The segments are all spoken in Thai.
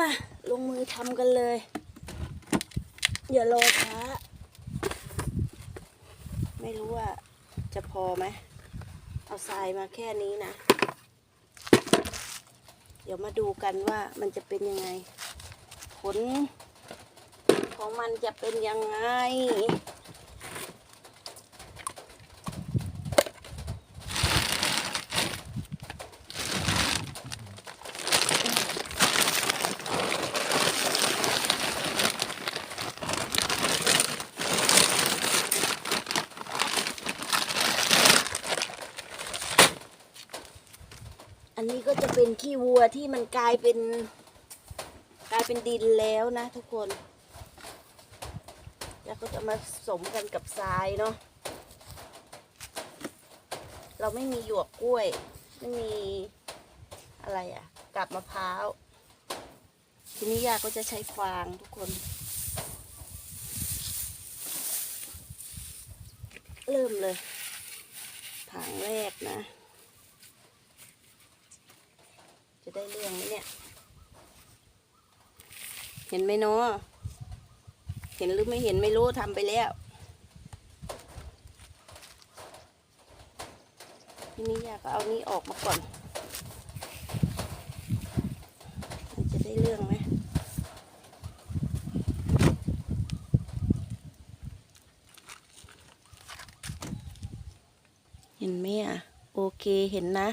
มา ลงมือทำกันเลยอย่ารอช้า ไม่รู้ว่าจะพอไหม เอาทรายมาแค่นี้นะ เดี๋ยวมาดูกันว่ามันจะเป็นยังไง ผลของมันจะเป็นยังไง ก็จะเป็นขี้วัวที่มันกลายเป็น กลายเป็นดินแล้วนะทุกคน แล้วก็จะมาผสมกันกับทรายเนาะเราไม่มีหยวกกล้วย ไม่มีอะไรอะกับมะพร้าว ทีนี้ยาก็จะใช้ฟางทุกคน เริ่มเลยถังแรกนะ จะ ได้เรื่องไหมเนี่ย เห็นไหมเนาะเห็นหรือไม่เห็นไม่รู้ทำไปแล้วทีนี้อยากเอานี้ออกมาก่อน มันจะได้เรื่องไหมเห็นไหมอะ โอเคเห็นนะ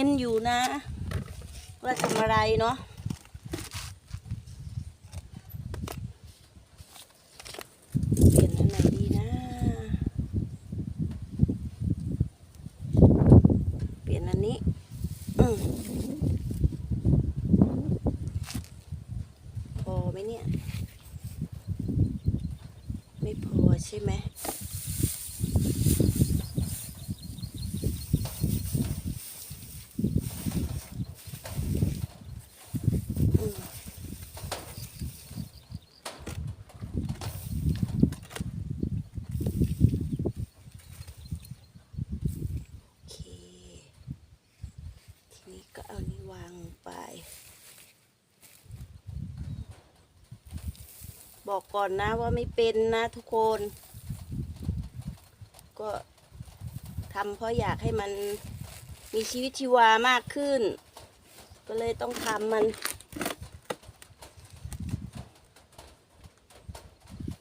เห็นอยู่นะ ว่าทำอะไรเนาะเปลี่ยนอันไหนดีนะ เปลี่ยนอันนี้ อืมพอไหมเนี่ย ไม่พอใช่ไหม อืมโอเค ทีนี้ก็เอานี่วางลงไป บอกก่อนนะว่าไม่เป็นนะทุกคน ก็ทำเพราะอยากให้มันมีชีวิตชีวามากขึ้น ก็เลยต้องทำมัน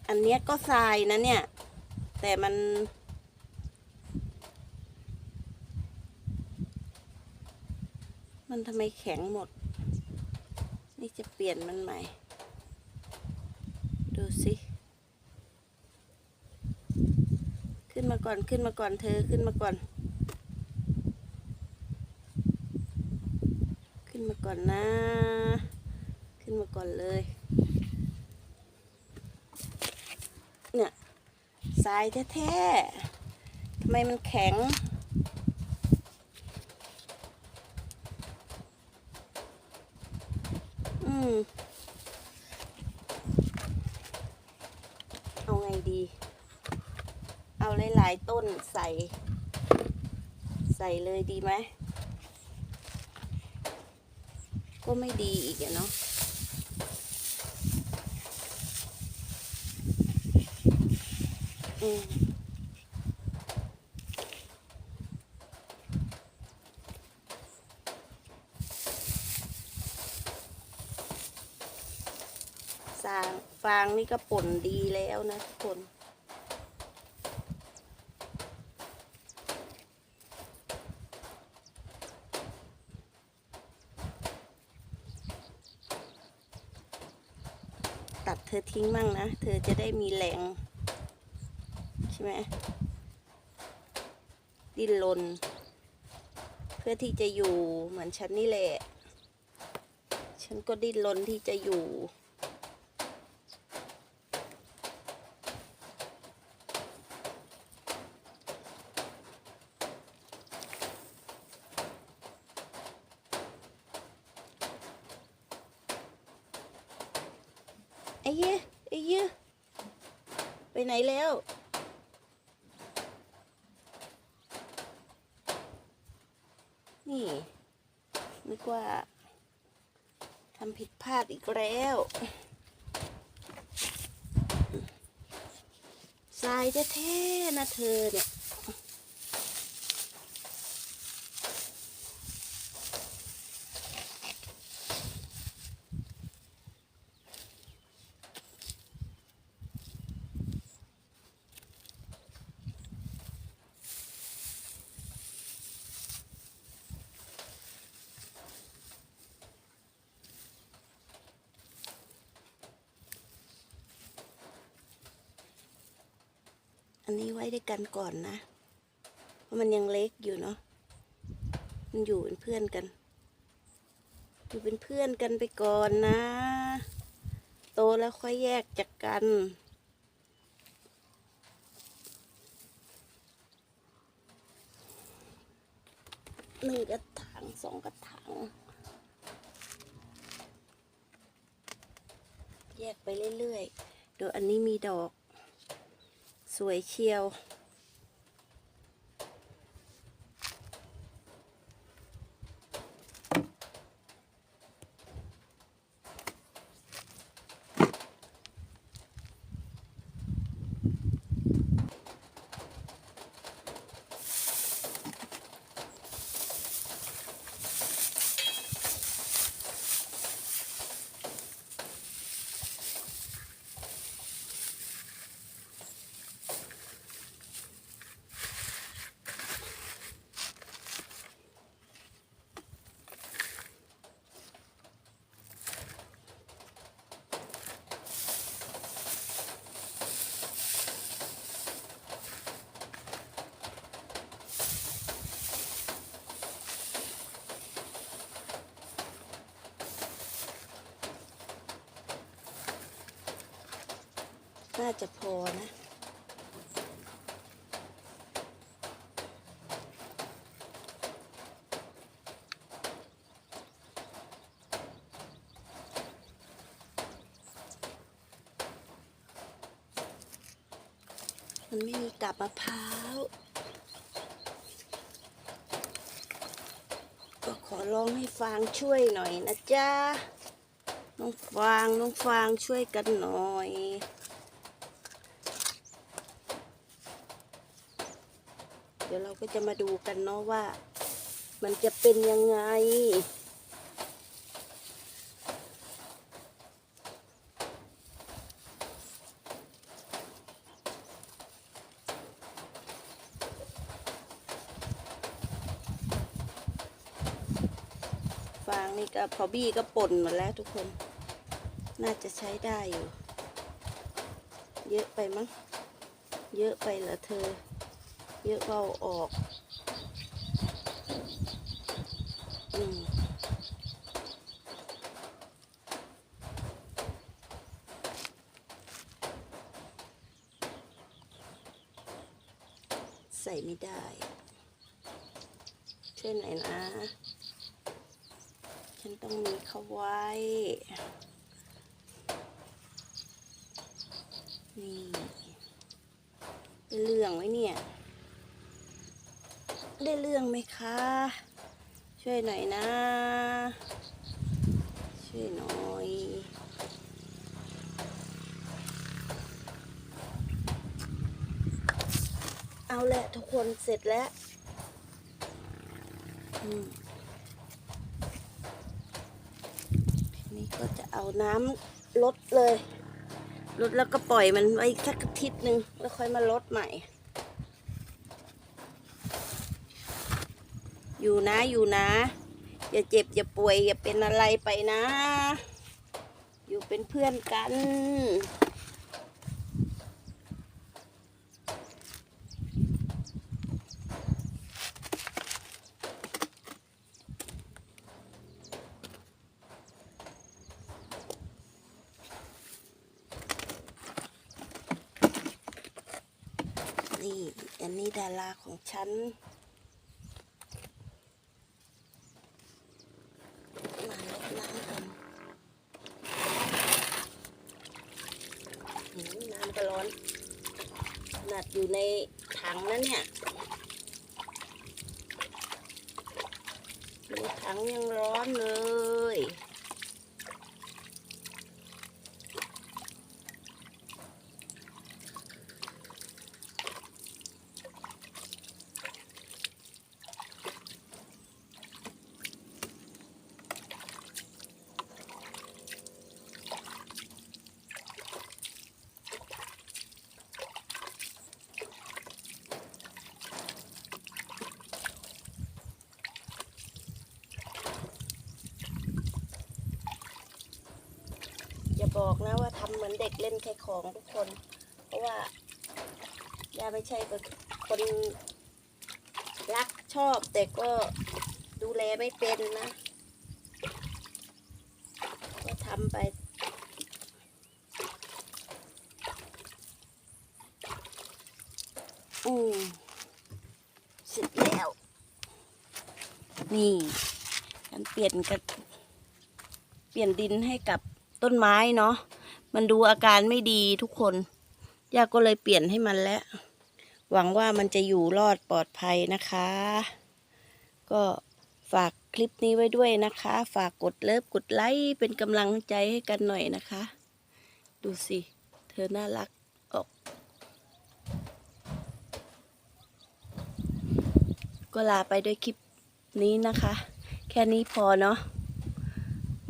อันเนี้ยก็ทรายนะเนี่ย แต่มัน มันทำไมแข็งหมด นี่จะเปลี่ยนมันใหม่ ดูสิ ขึ้นมาก่อนขึ้นมาก่อนเธอขึ้นมาก่อน ขึ้นมาก่อนนะ ขึ้นมาก่อนเลย เนี่ยทรายแท้ๆทำไมมันแข็งอืม เอาไงดี เอาหลายๆต้น ใส่ ใส่เลยดีไหม ก็ไม่ดีอีกอะเนาะอืมฟางนี่ก็ป่นดีแล้วนะทุกคน ตัดเธ อทิ้งมั่งนะ เธอจะได้มีแรงใช่ไหมดิ้นรนเพื่อที่จะอยู่เหมือนฉันนี่แหละ ฉันก็ดิ้นรนที่จะอยู่ อ้เยไอ้เยไปไหนแล้ว นี่นึกว่าทำผิดพลาดอีกแล้วทรายจะแท้นะเธอเนี่ย อันนี้ไว้ด้วยกันก่อนนะ เพราะมันยังเล็กอยู่เนาะ มันอยู่เป็นเพื่อนกัน อยู่เป็นเพื่อนกันไปก่อนนะ โตแล้วค่อยแยกจากกันหนึ่งกระถางสองกระถางแยกไปเรื่อยๆเดี๋ยวอันนี้มีดอก สวยเชียว น่าจะพอนะมันไม่มีกับมะพร้าว ก็ขอร้องให้ฟางช่วยหน่อยนะจ๊ะ น้องฟาง น้องฟางช่วยกันหน่อย เดี๋ยวเราก็จะมาดูกันเนาะว่า มันจะเป็นยังไง ฟางนี่ก็พอบี้ก็ป่นหมดแล้วทุกคน น่าจะใช้ได้อยู่ เยอะไปมั้ง เยอะไปเหรอเธอ เยอะก็เอาออกอืมใส่ไม่ได้ ช่วยหน่อยนะ ฉันต้องมีเขาไว้ นี่ได้เรื่องไหมเนี่ย ได้เรื่องไหมคะ ช่วยหน่อยนะ ช่วยหน่อยเอาแหละทุกคนเสร็จแล้วอืมทีนี้ก็จะเอาน้ำลดเลย ลดแล้วก็ปล่อยมันไว้สักอาทิตย์หนึ่งแล้วค่อยมาลดใหม่ อยู่นะอยู่นะ อย่าเจ็บอย่าป่วยอย่าเป็นอะไรไปนะ อยู่เป็นเพื่อนกัน นี่ อันนี้ดาราของฉัน มาลดน้ำกันหืมน้ำก็ร้อนขนาดอยู่ใน ถังนะเนี่ยถังยังร้อนเลย บอกนะว่าทำเหมือนเด็กเล่นแค่ของทุกคน เพราะว่าย่าไม่ใช่เป็นคนรักชอบ แต่ก็ดูแลไม่เป็นนะ ก็ทำไปอืมเสร็จแล้ว นี่การเปลี่ยนกันเปลี่ยนดินให้กับ ต้นไม้เนาะมันดูอาการไม่ดีทุกคนย่าก็เลยเปลี่ยนให้มันแล้ว หวังว่ามันจะอยู่รอดปลอดภัยนะคะ ก็ฝากคลิปนี้ไว้ด้วยนะคะ ฝากกดเลิฟกดไลค์เป็นกำลังใจให้กันหน่อยนะคะ ดูสิ เธอน่ารักออกก็ลาไปด้วยคลิปนี้นะคะ แค่นี้พอเนาะ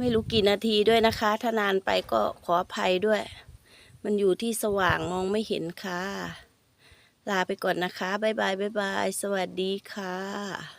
ไม่รู้กี่นาทีด้วยนะคะ ถ้านานไปก็ขออภัยด้วย มันอยู่ที่สว่างมองไม่เห็นค่ะ ลาไปก่อนนะคะ บ๊ายบายบ๊ายบาย สวัสดีค่ะ